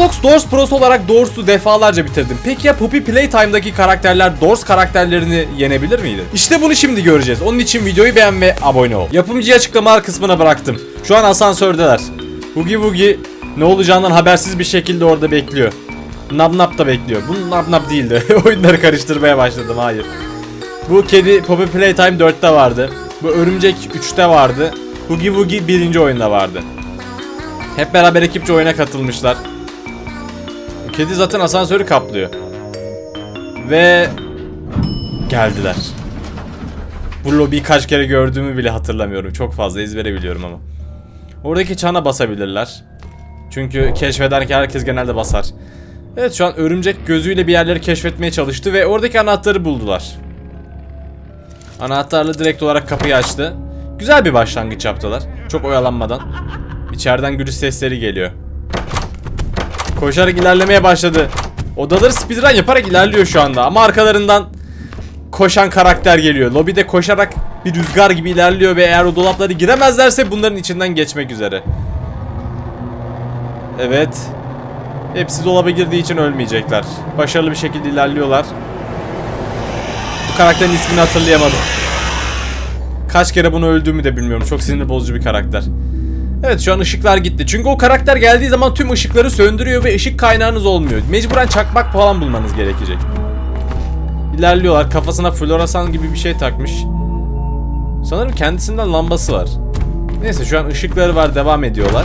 Roblox Doors Pro'su olarak Doors'u defalarca bitirdim. Peki ya Poppy Playtime'daki karakterler Doors karakterlerini yenebilir miydi? İşte bunu şimdi göreceğiz. Onun için videoyu beğen ve abone ol. Yapımcıyı açıklamalar kısmına bıraktım. Şu an asansördeler. Boogie Woogie ne olacağından habersiz bir şekilde orada bekliyor. Nab Nab da bekliyor. Bu Nab Nab değildi. Oyunları karıştırmaya başladım. Hayır. Bu kedi Poppy Playtime 4'te vardı. Bu örümcek 3'te vardı. Boogie Woogie birinci oyunda vardı. Hep beraber ekipçe oyuna katılmışlar. Kedi zaten asansörü kaplıyor. Ve geldiler. Bu lobiyi kaç kere gördüğümü bile hatırlamıyorum. Çok fazla ezbere biliyorum ama. Oradaki çana basabilirler. Çünkü keşfederken herkes genelde basar. Evet şu an örümcek gözüyle bir yerleri keşfetmeye çalıştı ve oradaki anahtarı buldular. Anahtarla direkt olarak kapıyı açtı. Güzel bir başlangıç yaptılar. Çok oyalanmadan. İçeriden gülüş sesleri geliyor. Koşarak ilerlemeye başladı. Odaları speedrun yaparak ilerliyor şu anda ama arkalarından koşan karakter geliyor. Lobide koşarak bir rüzgar gibi ilerliyor ve eğer o dolapları giremezlerse bunların içinden geçmek üzere. Evet. Hepsi dolaba girdiği için ölmeyecekler. Başarılı bir şekilde ilerliyorlar. Bu karakterin ismini hatırlayamadım. Kaç kere bunu öldüğümü de bilmiyorum. Çok sinir bozucu bir karakter. Evet şu an ışıklar gitti. Çünkü o karakter geldiği zaman tüm ışıkları söndürüyor ve ışık kaynağınız olmuyor. Mecburen çakmak falan bulmanız gerekecek. İlerliyorlar. Kafasına floresan gibi bir şey takmış. Sanırım kendisinden lambası var. Neyse şu an ışıkları var. Devam ediyorlar.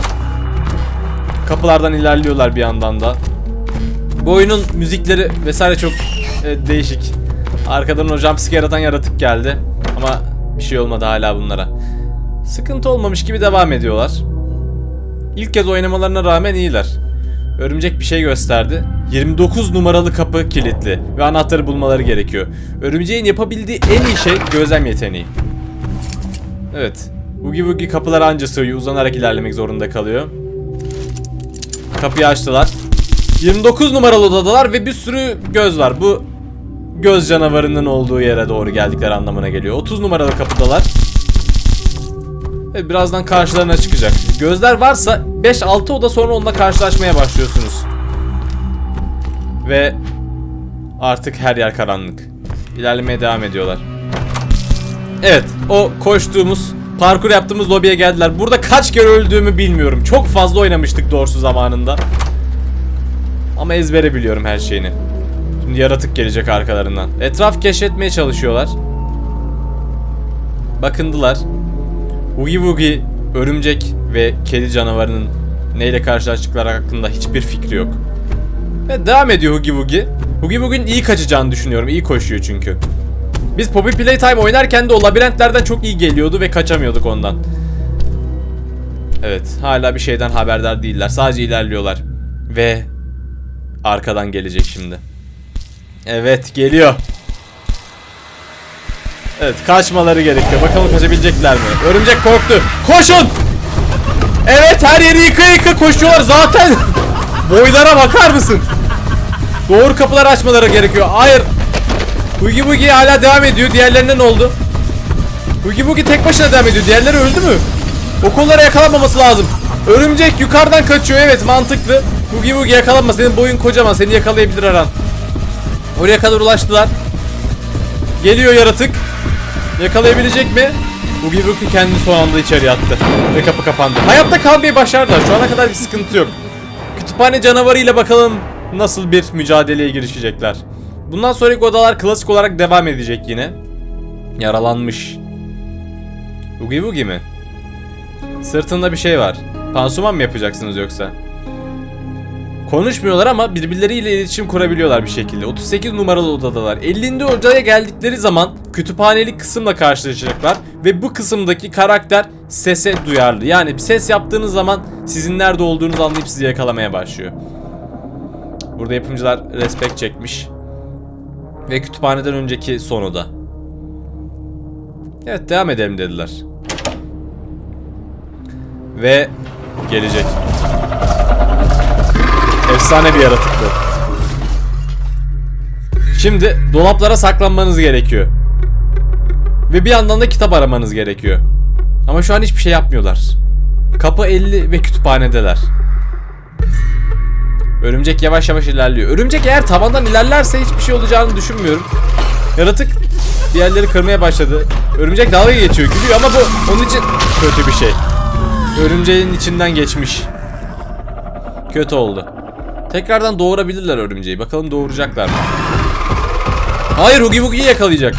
Kapılardan ilerliyorlar bir yandan da. Bu oyunun müzikleri vesaire çok e, değişik. Arkadan o jumpscare atan yaratık geldi. Ama bir şey olmadı hala bunlara. Sıkıntı olmamış gibi devam ediyorlar. İlk kez oynamalarına rağmen iyiler. Örümcek bir şey gösterdi. 29 numaralı kapı kilitli ve anahtarı bulmaları gerekiyor. Örümceğin yapabildiği en iyi şey gözlem yeteneği. Evet. Boogie Woogie kapılara anca sığıyor. Uzanarak ilerlemek zorunda kalıyor. Kapıyı açtılar. 29 numaralı odadalar ve bir sürü göz var. Bu göz canavarının olduğu yere doğru geldikleri anlamına geliyor. 30 numaralı kapıdalar. Ve birazdan karşılarına çıkacak. Gözler varsa 5-6 oda sonra onunla karşılaşmaya başlıyorsunuz. Ve artık her yer karanlık. İlerlemeye devam ediyorlar. Evet, o koştuğumuz, parkur yaptığımız lobiye geldiler. Burada kaç kere öldüğümü bilmiyorum. Çok fazla oynamıştık doğrusu zamanında. Ama ezbere biliyorum her şeyini. Şimdi yaratık gelecek arkalarından. Etraf keşfetmeye çalışıyorlar. Bakındılar. Oogie Woogie, örümcek ve kedi canavarının neyle karşılaştıkları hakkında hiçbir fikri yok. Ve devam ediyor Oogie Woogie. Oogie Woogie'nin iyi kaçacağını düşünüyorum. İyi koşuyor çünkü. Biz Poppy Playtime oynarken de o labirentlerden çok iyi geliyordu ve kaçamıyorduk ondan. Evet, hala bir şeyden haberdar değiller. Sadece ilerliyorlar. Ve arkadan gelecek şimdi. Evet, geliyor. Evet, kaçmaları gerekiyor. Bakalım kaçabilecekler mi? Örümcek korktu. Koşun! Evet, her yeri yıka yıka koşuyorlar zaten. Boylara bakar mısın? Doğru kapıları açmaları gerekiyor. Hayır. Boogie Boogie hala devam ediyor. Diğerlerine ne oldu? Boogie Boogie tek başına devam ediyor. Diğerleri öldü mü? O kollara yakalanmaması lazım. Örümcek yukarıdan kaçıyor. Evet mantıklı. Boogie Boogie yakalanma. Senin boyun kocaman. Seni yakalayabilir her an. Oraya kadar ulaştılar. Geliyor yaratık. Yakalayabilecek mi? Boogie Boogie kendini son anda içeri attı. Ve kapı kapandı. Hayatta kalmayı başardılar. Şu ana kadar bir sıkıntı yok. Kütüphane canavarıyla bakalım nasıl bir mücadeleye girişecekler. Bundan sonraki odalar klasik olarak devam edecek yine. Yaralanmış. Boogie Boogie mi? Sırtında bir şey var. Pansuman mı yapacaksınız yoksa? Konuşmuyorlar ama birbirleriyle iletişim kurabiliyorlar bir şekilde. 38 numaralı odadalar. 50. odaya geldikleri zaman kütüphanelik kısımla karşılaşacaklar. Ve bu kısımdaki karakter sese duyarlı. Yani bir ses yaptığınız zaman sizin nerede olduğunuzu anlayıp sizi yakalamaya başlıyor. Burada yapımcılar respect çekmiş. Ve kütüphaneden önceki son oda. Evet devam edelim dediler. Ve gelecek. Efsane bir yaratık. Şimdi dolaplara saklanmanız gerekiyor. Ve bir yandan da kitap aramanız gerekiyor. Ama şu an hiçbir şey yapmıyorlar. Kapı 50 ve kütüphanedeler. Örümcek yavaş yavaş ilerliyor. Örümcek eğer tabandan ilerlerse hiçbir şey olacağını düşünmüyorum. Yaratık diğerleri kırmaya başladı. Örümcek dalga geçiyor, gülüyor ama bu onun için kötü bir şey. Örümceğin içinden geçmiş. Kötü oldu. Tekrardan doğurabilirler örümceği. Bakalım doğuracaklar mı? Hayır Hugi Wugi'yi yakalayacak.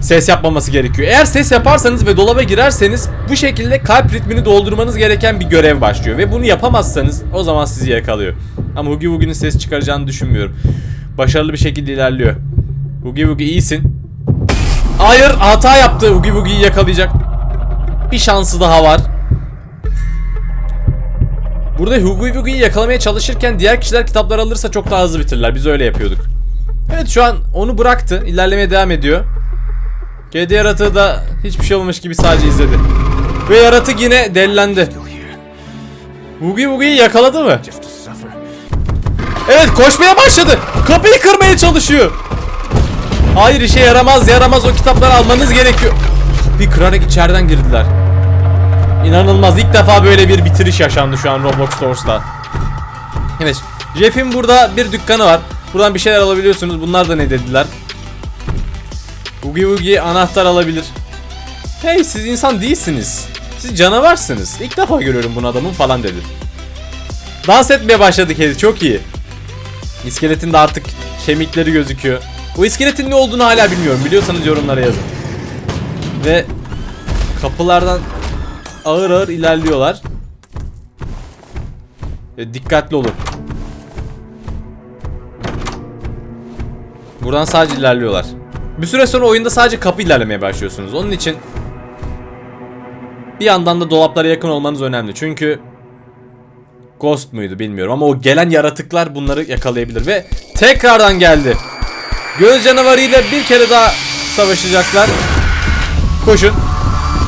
Ses yapmaması gerekiyor. Eğer ses yaparsanız ve dolaba girerseniz bu şekilde kalp ritmini doldurmanız gereken bir görev başlıyor. Ve bunu yapamazsanız o zaman sizi yakalıyor. Ama Hugi Wugi'nin ses çıkaracağını düşünmüyorum. Başarılı bir şekilde ilerliyor. Hugi Wugi iyisin. Hayır hata yaptı. Hugi Wugi'yi yakalayacak. Bir şansı daha var. Burada Hugi Wugi'yi yakalamaya çalışırken diğer kişiler kitaplar alırsa çok daha hızlı bitirirler. Biz öyle yapıyorduk. Evet şu an onu bıraktı. İlerlemeye devam ediyor. Kedi yaratığı da hiçbir şey olmamış gibi sadece izledi. Ve yaratık yine delilendi. Hugi Wugi'yi yakaladı mı? Evet koşmaya başladı. Kapıyı kırmaya çalışıyor. Hayır işe yaramaz yaramaz o kitapları almanız gerekiyor. Kapıyı kırarak içeriden girdiler. İnanılmaz ilk defa böyle bir bitiriş yaşandı şu an Roblox Stores'ta. Evet Jeff'in burada bir dükkanı var. Buradan bir şeyler alabiliyorsunuz. Bunlar da ne dediler? Boogie Woogie anahtar alabilir. Hey siz insan değilsiniz. Siz canavarsınız. İlk defa görüyorum bunu adamın falan dedi. Dans etmeye başladı kedi çok iyi. İskeletin de artık kemikleri gözüküyor. Bu iskeletin ne olduğunu hala bilmiyorum. Biliyorsanız yorumlara yazın. Ve kapılardan ağır ağır ilerliyorlar. E, dikkatli olun. Buradan sadece ilerliyorlar. Bir süre sonra oyunda sadece kapı ilerlemeye başlıyorsunuz. Onun için bir yandan da dolaplara yakın olmanız önemli. Çünkü Ghost muydu bilmiyorum ama o gelen yaratıklar bunları yakalayabilir ve tekrardan geldi. Göz canavarıyla bir kere daha savaşacaklar. Koşun.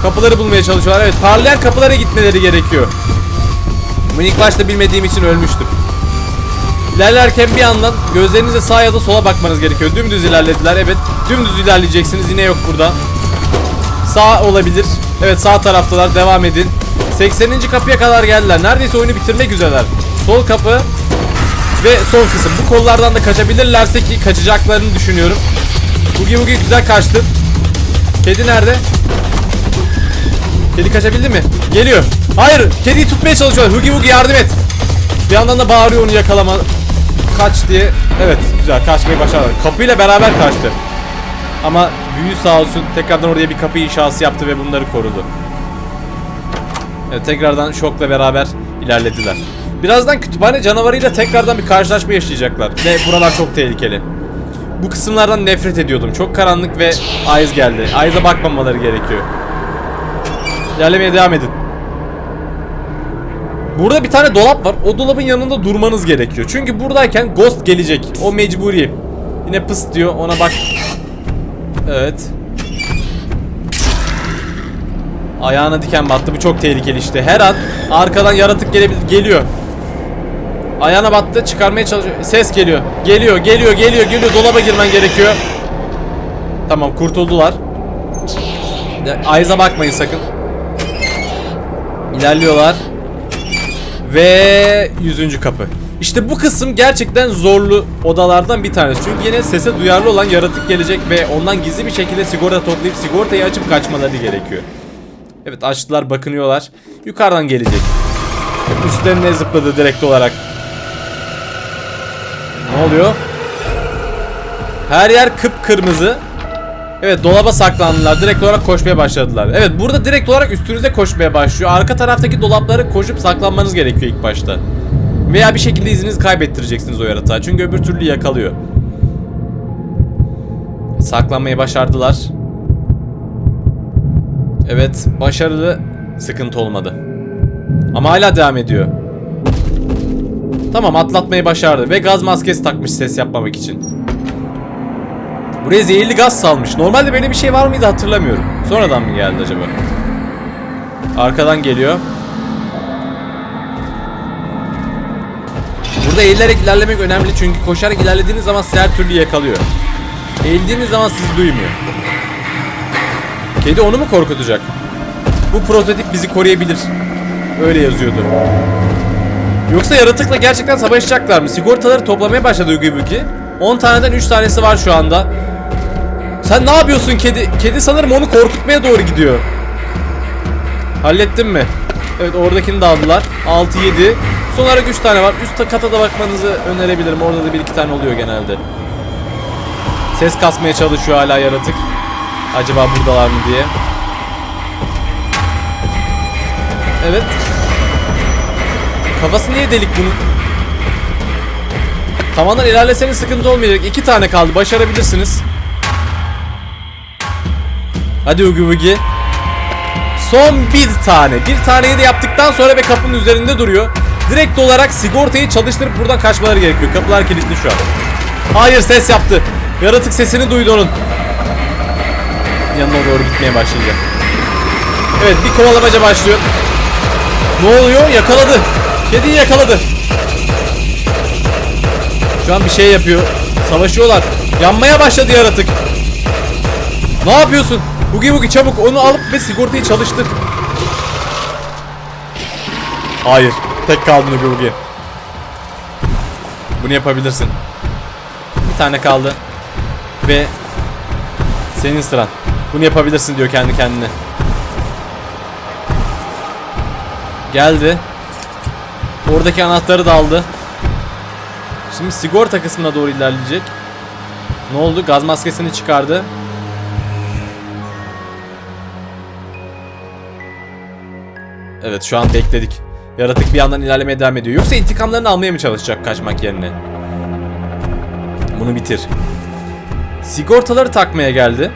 Kapıları bulmaya çalışıyorlar. Evet parlayan kapılara gitmeleri gerekiyor. Bunu ilk başta bilmediğim için ölmüştüm. İlerlerken bir yandan gözlerinizle sağa ya da sola bakmanız gerekiyor. Dümdüz ilerlediler. Evet dümdüz ilerleyeceksiniz. Yine yok burada. Sağ olabilir. Evet sağ taraftalar. Devam edin. 80. kapıya kadar geldiler. Neredeyse oyunu bitirmek üzereler. Sol kapı ve son kısım. Bu kollardan da kaçabilirlerse ki kaçacaklarını düşünüyorum. Bugi Bugi güzel kaçtı. Kedi nerede? Kedi kaçabildi mi? Geliyor. Hayır, kediyi tutmaya çalışıyorlar. Hugi Hugi yardım et. Bir yandan da bağırıyor onu yakalama. Kaç diye. Evet, güzel kaçmayı başardılar. Kapıyla beraber kaçtı. Ama büyü sağ olsun tekrardan oraya bir kapı inşası yaptı ve bunları korudu. Evet, tekrardan şokla beraber ilerlediler. Birazdan kütüphane canavarıyla tekrardan bir karşılaşma yaşayacaklar. Ve buralar çok tehlikeli. Bu kısımlardan nefret ediyordum. Çok karanlık ve Ayız geldi. Ayız'a bakmamaları gerekiyor. İlerlemeye devam edin. Burada bir tane dolap var. O dolabın yanında durmanız gerekiyor. Çünkü buradayken Ghost gelecek. O mecburi. Yine pıs diyor. Ona bak. Evet. Ayağına diken battı. Bu çok tehlikeli işte. Her an arkadan yaratık gelebilir. Geliyor. Ayağına battı. Çıkarmaya çalışıyor. Ses geliyor. Geliyor, geliyor, geliyor, geliyor. Dolaba girmen gerekiyor. Tamam, kurtuldular. Ayza bakmayın sakın. İlerliyorlar. Ve 100. kapı. İşte bu kısım gerçekten zorlu odalardan bir tanesi. Çünkü yine sese duyarlı olan yaratık gelecek ve ondan gizli bir şekilde sigorta toplayıp sigortayı açıp kaçmaları gerekiyor. Evet açtılar bakınıyorlar. Yukarıdan gelecek. Üstlerine zıpladı direkt olarak. Ne oluyor? Her yer kıpkırmızı. Evet dolaba saklandılar. Direkt olarak koşmaya başladılar. Evet burada direkt olarak üstünüze koşmaya başlıyor. Arka taraftaki dolapları koşup saklanmanız gerekiyor ilk başta. Veya bir şekilde izinizi kaybettireceksiniz o yaratığa. Çünkü öbür türlü yakalıyor. Saklanmayı başardılar. Evet başarılı sıkıntı olmadı. Ama hala devam ediyor. Tamam atlatmayı başardı ve gaz maskesi takmış ses yapmamak için. Buraya zehirli gaz salmış. Normalde böyle bir şey var mıydı hatırlamıyorum. Sonradan mı geldi acaba? Arkadan geliyor. Burada eğilerek ilerlemek önemli çünkü koşarak ilerlediğiniz zaman sizi her türlü yakalıyor. Eğildiğiniz zaman sizi duymuyor. Kedi onu mu korkutacak? Bu prototip bizi koruyabilir. Öyle yazıyordu. Yoksa yaratıkla gerçekten savaşacaklar mı? Sigortaları toplamaya başladı Bugi. 10 taneden 3 tanesi var şu anda. Sen ne yapıyorsun kedi? Kedi sanırım onu korkutmaya doğru gidiyor. Hallettin mi? Evet oradakini de aldılar. 6 7. Son olarak 3 tane var. Üst kata da bakmanızı önerebilirim. Orada da 1 2 tane oluyor genelde. Ses kasmaya çalışıyor hala yaratık. Acaba buradalar mı diye. Evet. Kafası niye delik bunun? Tavandan ilerleseniz sıkıntı olmayacak. İki tane kaldı. Başarabilirsiniz. Hadi Ugi Bugi. Son bir tane. Bir taneyi de yaptıktan sonra ve kapının üzerinde duruyor. Direkt olarak sigortayı çalıştırıp buradan kaçmaları gerekiyor. Kapılar kilitli şu an. Hayır ses yaptı. Yaratık sesini duydu onun. Yanına doğru gitmeye başlayacak. Evet bir kovalamaca başlıyor. Ne oluyor? Yakaladı. Kediyi yakaladı. Şu an bir şey yapıyor. Savaşıyorlar. Yanmaya başladı yaratık. Ne yapıyorsun? Bugi Bugi çabuk onu alıp ve sigortayı çalıştır. Hayır. Tek kaldın Bugi Bugi. Bunu yapabilirsin. Bir tane kaldı. Ve senin sıran. Bunu yapabilirsin diyor kendi kendine. Geldi. Oradaki anahtarı da aldı. Şimdi sigorta kısmına doğru ilerleyecek. Ne oldu? Gaz maskesini çıkardı. Evet şu an bekledik. Yaratık bir yandan ilerlemeye devam ediyor. Yoksa intikamlarını almaya mı çalışacak kaçmak yerine? Bunu bitir. Sigortaları takmaya geldi.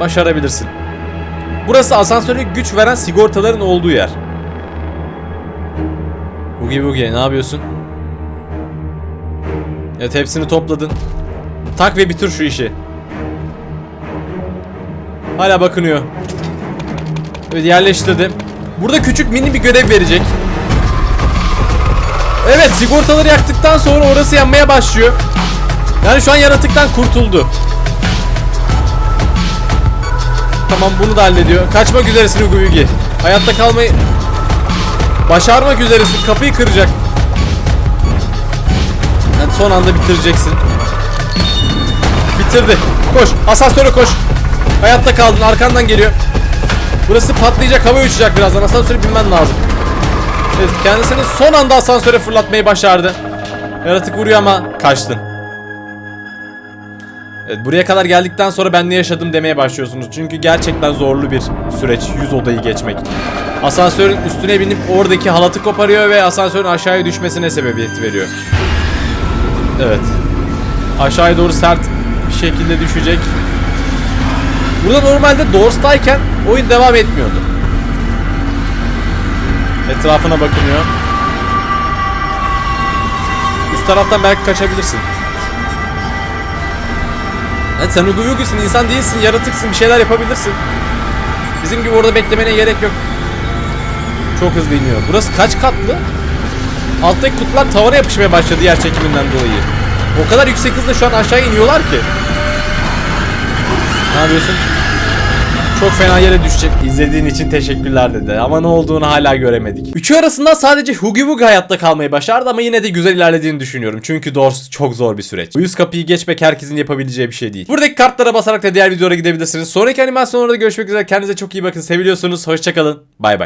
Başarabilirsin. Burası asansöre güç veren sigortaların olduğu yer. Bugi Bugi ne yapıyorsun? Evet hepsini topladın. Tak ve bitir şu işi. Hala bakınıyor. Evet yerleştirdim. Burada küçük mini bir görev verecek. Evet sigortaları yaktıktan sonra orası yanmaya başlıyor. Yani şu an yaratıktan kurtuldu. Tamam bunu da hallediyor. Kaçmak üzeresin Yugi. Hayatta kalmayı başarmak üzeresin. Kapıyı kıracak. Yani son anda bitireceksin. Bitirdi. Koş. Asansöre koş. Hayatta kaldın. Arkandan geliyor. Burası patlayacak. Hava uçacak birazdan. Asansöre binmen lazım. Evet, kendisini son anda asansöre fırlatmayı başardı. Yaratık vuruyor ama kaçtın. Evet, buraya kadar geldikten sonra ben ne yaşadım demeye başlıyorsunuz. Çünkü gerçekten zorlu bir süreç 100 odayı geçmek. Asansörün üstüne binip oradaki halatı koparıyor ve asansörün aşağıya düşmesine sebebiyet veriyor. Evet. Aşağıya doğru sert bir şekilde düşecek. Burada normalde Doors'tayken oyun devam etmiyordu. Etrafına bakınıyor. Üst taraftan belki kaçabilirsin. Evet sen Ugu insan değilsin, yaratıksın, bir şeyler yapabilirsin. Bizim gibi orada beklemene gerek yok. Çok hızlı iniyor. Burası kaç katlı? Alttaki kutular tavana yapışmaya başladı yer çekiminden dolayı. O kadar yüksek hızla şu an aşağı iniyorlar ki. Ne yapıyorsun? Çok fena yere düşecek. İzlediğin için teşekkürler dedi. Ama ne olduğunu hala göremedik. Üçü arasında sadece Hugi Bugi hayatta kalmayı başardı ama yine de güzel ilerlediğini düşünüyorum. Çünkü Doors çok zor bir süreç. Bu yüz kapıyı geçmek herkesin yapabileceği bir şey değil. Buradaki kartlara basarak da diğer videolara gidebilirsiniz. Sonraki animasyonlarda görüşmek üzere. Kendinize çok iyi bakın. Seviliyorsunuz. Hoşçakalın. Bay bay.